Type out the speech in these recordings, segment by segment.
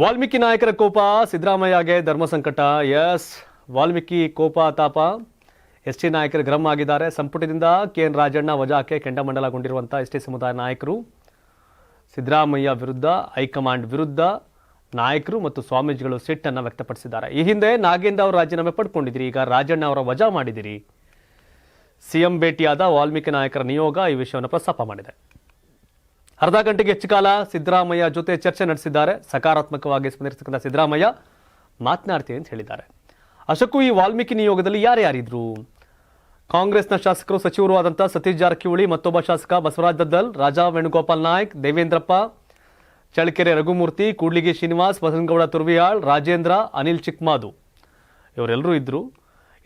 ವಾಲ್ಮೀಕಿ ನಾಯಕರ ಕೋಪ, ಸಿದ್ದರಾಮಯ್ಯಗೆ ಧರ್ಮ ಸಂಕಟ. ಎಸ್, ವಾಲ್ಮೀಕಿ ಕೋಪ, ತಾಪ. ಎಸ್ ಟಿ ನಾಯಕರು ಗರಂ ಆಗಿದ್ದಾರೆ. ಸಂಪುಟದಿಂದ ಕೆ ಎನ್ ರಾಜಣ್ಣ ವಜಾಕ್ಕೆ ಕೆಂಡಮಂಡಲಗೊಂಡಿರುವಂಥ ಎಸ್ ಟಿ ಸಮುದಾಯ ನಾಯಕರು. ಸಿದ್ದರಾಮಯ್ಯ ವಿರುದ್ಧ, ಹೈಕಮಾಂಡ್ ವಿರುದ್ಧ ನಾಯಕರು ಮತ್ತು ಸ್ವಾಮೀಜಿಗಳು ಸಿಟ್ಟನ್ನು ವ್ಯಕ್ತಪಡಿಸಿದ್ದಾರೆ. ಈ ಹಿಂದೆ ನಾಗೇಂದ್ರ ಅವರು ರಾಜೀನಾಮೆ ಪಡ್ಕೊಂಡಿದ್ದೀರಿ. ಈಗ ರಾಜಣ್ಣ ಅವರ ವಜಾ ಮಾಡಿದಿರಿ ಸಿಎಂ ಭೇಟಿಯಾದ ವಾಲ್ಮೀಕಿ ನಾಯಕರ ನಿಯೋಗ ಈ ವಿಷಯವನ್ನು ಪ್ರಸ್ತಾಪ ಮಾಡಿದೆ. ಅರ್ಧ ಗಂಟೆಗೆ ಹೆಚ್ಚು ಕಾಲ ಸಿದ್ದರಾಮಯ್ಯ ಜೊತೆ ಚರ್ಚೆ ನಡೆಸಿದ್ದಾರೆ. ಸಕಾರಾತ್ಮಕವಾಗಿ ಸ್ಪಂದಿಸತಕ್ಕಂಥ ಸಿದ್ದರಾಮಯ್ಯ ಮಾತನಾಡ್ತೀನಿ ಅಂತ ಹೇಳಿದ್ದಾರೆ. ಅಶೋಕು, ಈ ವಾಲ್ಮೀಕಿ ನಿಯೋಗದಲ್ಲಿ ಯಾರ್ಯಾರಿದ್ರು ಕಾಂಗ್ರೆಸ್ನ ಶಾಸಕರು, ಸಚಿವರು ಆದಂಥ ಸತೀಶ್ ಜಾರಕಿಹೊಳಿ, ಮತ್ತೊಬ್ಬ ಶಾಸಕ ಬಸವರಾಜ್ ದದ್ದಲ್, ರಾಜಾ ವೇಣುಗೋಪಾಲ್ ನಾಯ್ಕ್, ದೇವೇಂದ್ರಪ್ಪ, ಚಳ್ಳಕೆರೆ ರಘುಮೂರ್ತಿ, ಕೂಡ್ಲಿಗಿ ಶ್ರೀನಿವಾಸ್ ಬಸನಗೌಡ ತುರ್ವಿಯಾಳ್, ರಾಜೇಂದ್ರ, ಅನಿಲ್ ಚಿಕ್ಮಾದು. ಇವರೆಲ್ಲರೂ ಇದ್ರು.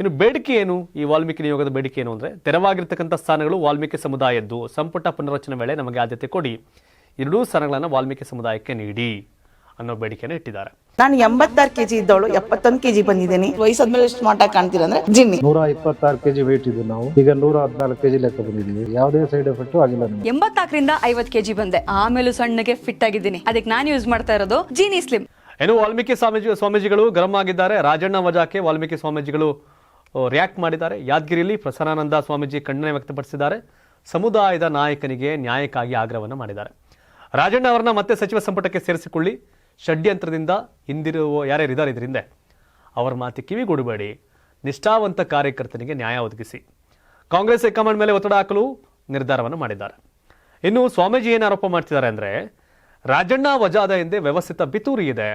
ಇನ್ನು ಬೇಡಿಕೆ ಏನು? ಈ ವಾಲ್ಮೀಕಿ ನಿಯೋಗದ ಬೇಡಿಕೆ ಏನು ಅಂದರೆ ತೆರವಾಗಿರ್ತಕ್ಕಂಥ ಸ್ಥಾನಗಳು ವಾಲ್ಮೀಕಿ ಸಮುದಾಯದ್ದು. ಸಂಪುಟ ಪುನರ್ರಚನೆ ವೇಳೆ ನಮಗೆ ಆದ್ಯತೆ ಕೊಡಿ. ಎರಡೂ ಸ್ಥಾನಗಳನ್ನು ವಾಲ್ಮೀಕಿ ಸಮುದಾಯಕ್ಕೆ ನೀಡಿ ಅನ್ನೋ ಬೇಡಿಕೆಯನ್ನು ಇಟ್ಟಿದ್ದಾರೆ. ನಾನು ಎಂಬತ್ತಾರು ಕೆಜಿ ಇದ್ದವಳು ಎಪ್ಪತ್ತೊಂದು ಕೆಜಿ ಬಂದಿದ್ದೀನಿ. ವಯಸ್ಸಾದ್ಮೇಲೆ ಎಷ್ಟು ಸ್ಮಾರ್ಟ್ ಆಗಿ ಕಾಣ್ತೀರ ಅಂದ್ರೆ ಜಿನ್ನಿ. ನೂರ ಇಪ್ಪತ್ತಾರು ಕೆಜಿ ವೇಟ್ ಇದ್ದು ನಾವು. ಈಗ ನೂರ ಹದಿನಾಲ್ಕು ಕೆಜಿ ಲೆಕ್ಕ ಬಂದಿದ್ದೀವಿ. ಯಾವುದೇ ಸೈಡ್ ಎಫೆಕ್ಟ್ ಆಗಿಲ್ಲ ಎಂಬತ್ತಾಕರಿಂದ ಎಂಬತ್ನಾಲ್ಕರಿಂದ ಐವತ್ ಕೆಜಿ ಬಂದೆ. ಆಮೇಲೂ ಸಣ್ಣಗೆ ಫಿಟ್ ಆಗಿದ್ದೀನಿ. ಅದಕ್ಕೆ ನಾನು ಯೂಸ್ ಮಾಡ್ತಾ ಇರೋದು ಜೀನಿ ಸ್ಲಿಮ್ ಏನು ವಾಲ್ಮೀಕಿ ಸ್ವಾಮೀಜಿ ಸ್ವಾಮೀಜಿಗಳು ಗರಂ ಆಗಿದ್ದಾರೆ. ರಾಜಣ್ಣ ವಜಾಕ್ಕೆ ವಾಲ್ಮೀಕಿ ಸ್ವಾಮೀಜಿಗಳು ರಿಯಾಕ್ಟ್ ಮಾಡಿದ್ದಾರೆ. ಯಾದಗಿರಿಯಲ್ಲಿ ಪ್ರಸನ್ನಾನಂದ ಸ್ವಾಮೀಜಿ ಖಂಡನೆ ವ್ಯಕ್ತಪಡಿಸಿದ್ದಾರೆ. ಸಮುದಾಯದ ನಾಯಕನಿಗೆ ನ್ಯಾಯಕ್ಕಾಗಿ ಆಗ್ರಹವನ್ನು ಮಾಡಿದ್ದಾರೆ. ರಾಜಣ್ಣ ಅವರನ್ನ ಮತ್ತೆ ಸಚಿವ ಸಂಪುಟಕ್ಕೆ ಸೇರಿಸಿಕೊಳ್ಳಿ. ಷಡ್ಯಂತ್ರದಿಂದ ಹಿಂದಿರುವ ಯಾರ್ಯಾರು ಇದ್ದಾರೆ ಇದರಿಂದ ಅವರ ಮಾತಿ ಕಿವಿಗೊಡಬೇಡಿ ನಿಷ್ಠಾವಂತ ಕಾರ್ಯಕರ್ತನಿಗೆ ನ್ಯಾಯ ಒದಗಿಸಿ. ಕಾಂಗ್ರೆಸ್ ಹೈಕಮಾಂಡ್ ಮೇಲೆ ಒತ್ತಡ ಹಾಕಲು ನಿರ್ಧಾರವನ್ನು ಮಾಡಿದ್ದಾರೆ. ಇನ್ನು ಸ್ವಾಮೀಜಿ ಏನು ಆರೋಪ ಮಾಡ್ತಿದ್ದಾರೆ ಅಂದರೆ, ರಾಜಣ್ಣ ವಜಾದ ಹಿಂದೆ ವ್ಯವಸ್ಥಿತ ಬಿತೂರಿ ಇದೆ.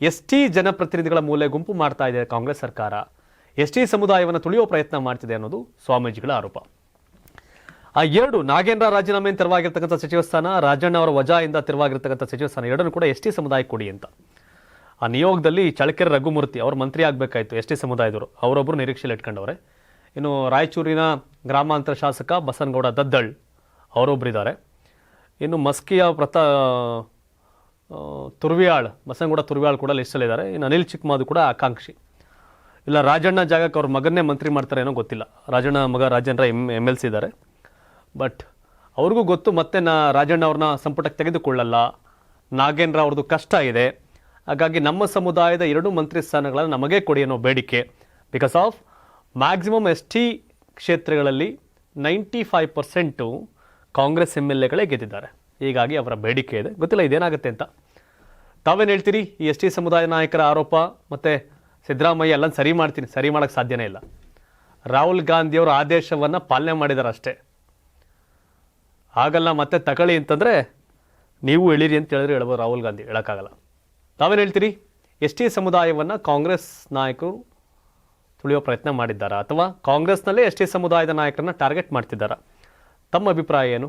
ಎಸ್ ಟಿ ಜನಪ್ರತಿನಿಧಿಗಳ ಮೂಲೆ ಗುಂಪು ಮಾಡ್ತಾ ಇದೆ ಕಾಂಗ್ರೆಸ್ ಸರ್ಕಾರ. ಎಸ್ ಟಿ ಸಮುದಾಯವನ್ನು ತುಳಿಯೋ ಪ್ರಯತ್ನ ಮಾಡ್ತಿದೆ ಅನ್ನೋದು ಸ್ವಾಮೀಜಿಗಳ ಆರೋಪ. ಆ ಎರಡು, ನಾಗೇಂದ್ರ ರಾಜೀನಾಮೆಯಿಂದ ತೆರವಾಗಿರ್ತಕ್ಕಂಥ ಸಚಿವ ಸ್ಥಾನ, ರಾಜಣ್ಣ ಅವರ ವಜಾಯಿಂದ ತೆರವಾಗಿರ್ತಕ್ಕಂಥ ಸಚಿವ ಸ್ಥಾನ, ಎರಡನ್ನು ಕೂಡ ಎಸ್ ಟಿ ಸಮುದಾಯ ಕೊಡಿ ಅಂತ. ಆ ನಿಯೋಗದಲ್ಲಿ ಚಳಕೆರೆ ರಘುಮೂರ್ತಿ ಅವರು ಮಂತ್ರಿ ಆಗಬೇಕಾಯ್ತು ಎಸ್ ಟಿ ಸಮುದಾಯದವರು. ಅವರೊಬ್ಬರು ನಿರೀಕ್ಷೆಯಲ್ಲಿ ಇಟ್ಕೊಂಡವ್ರೆ. ಇನ್ನು ರಾಯಚೂರಿನ ಗ್ರಾಮಾಂತರ ಶಾಸಕ ಬಸನಗೌಡ ದದ್ದಳ್ ಅವರೊಬ್ಬರಿದ್ದಾರೆ ಇನ್ನು ಮಸ್ಕಿಯ ಪ್ರತ ತುರ್ವಿಯಾಳ್, ಬಸನಗೌಡ ತುರ್ವಿಯಾಳ್ ಕೂಡ ಲಿಸ್ಟಲ್ಲಿದ್ದಾರೆ. ಇನ್ನು ಅನಿಲ್ ಚಿಕ್ಮಾದು ಕೂಡ ಆಕಾಂಕ್ಷಿ. ಇಲ್ಲ, ರಾಜಣ್ಣ ಜಾಗಕ್ಕೆ ಅವ್ರ ಮಗನ್ನೇ ಮಂತ್ರಿ ಮಾಡ್ತಾರೆ ಏನೋ ಗೊತ್ತಿಲ್ಲ. ರಾಜಣ್ಣ ಮಗ Rajendra M M L C ಇದ್ದಾರೆ ಬಟ್ ಅವ್ರಿಗೂ ಗೊತ್ತು ಮತ್ತೆ ನಾ ರಾಜಣ್ಣ ಅವ್ರನ್ನ ಸಂಪುಟಕ್ಕೆ ತೆಗೆದುಕೊಳ್ಳಲ್ಲ. ನಾಗೇಂದ್ರ ಅವ್ರದ್ದು ಕಷ್ಟ ಇದೆ. ಹಾಗಾಗಿ ನಮ್ಮ ಸಮುದಾಯದ ಎರಡು ಮಂತ್ರಿ ಸ್ಥಾನಗಳನ್ನು ನಮಗೆ ಕೊಡಿ ಅನ್ನೋ ಬೇಡಿಕೆ. Because of maximum S T ಕ್ಷೇತ್ರಗಳಲ್ಲಿ ninety five percent Congress M L ಎಗಳೇ ಗೆದ್ದಿದ್ದಾರೆ. ಹೀಗಾಗಿ ಅವರ ಬೇಡಿಕೆ ಇದೆ. ಗೊತ್ತಿಲ್ಲ, ಇದೇನಾಗುತ್ತೆ ಅಂತ. ತಾವೇನು ಹೇಳ್ತೀರಿ? ಈ ಎಸ್ ಟಿ ಸಮುದಾಯ ನಾಯಕರ ಆರೋಪ ಮತ್ತು ಸಿದ್ದರಾಮಯ್ಯ ಎಲ್ಲ ಸರಿ ಮಾಡ್ತೀನಿ, ಸರಿ ಮಾಡೋಕ್ಕೆ ಸಾಧ್ಯನೇ ಇಲ್ಲ. ರಾಹುಲ್ ಗಾಂಧಿಯವರ ಆದೇಶವನ್ನು ಪಾಲನೆ ಮಾಡಿದ್ದಾರೆ ಅಷ್ಟೇ. ಆಗಲ್ಲ ಮತ್ತೆ ತಗೊಳ್ಳಿ ಅಂತಂದರೆ ನೀವು ಎಳೀರಿ ಅಂತ ಹೇಳಿದ್ರೆ ಹೇಳ್ಬೋದು ರಾಹುಲ್ ಗಾಂಧಿ, ಹೇಳೋಕ್ಕಾಗಲ್ಲ. ತಾವೇನು ಹೇಳ್ತೀರಿ? ಎಸ್ ಟಿ ಸಮುದಾಯವನ್ನು ಕಾಂಗ್ರೆಸ್ ನಾಯಕರು ತುಳಿಯೋ ಪ್ರಯತ್ನ ಮಾಡಿದ್ದಾರಾ ಅಥವಾ ಕಾಂಗ್ರೆಸ್ನಲ್ಲೇ ಎಸ್ ಟಿ ಸಮುದಾಯದ ನಾಯಕರನ್ನ ಟಾರ್ಗೆಟ್ ಮಾಡ್ತಿದ್ದಾರಾ? ತಮ್ಮ ಅಭಿಪ್ರಾಯ ಏನು?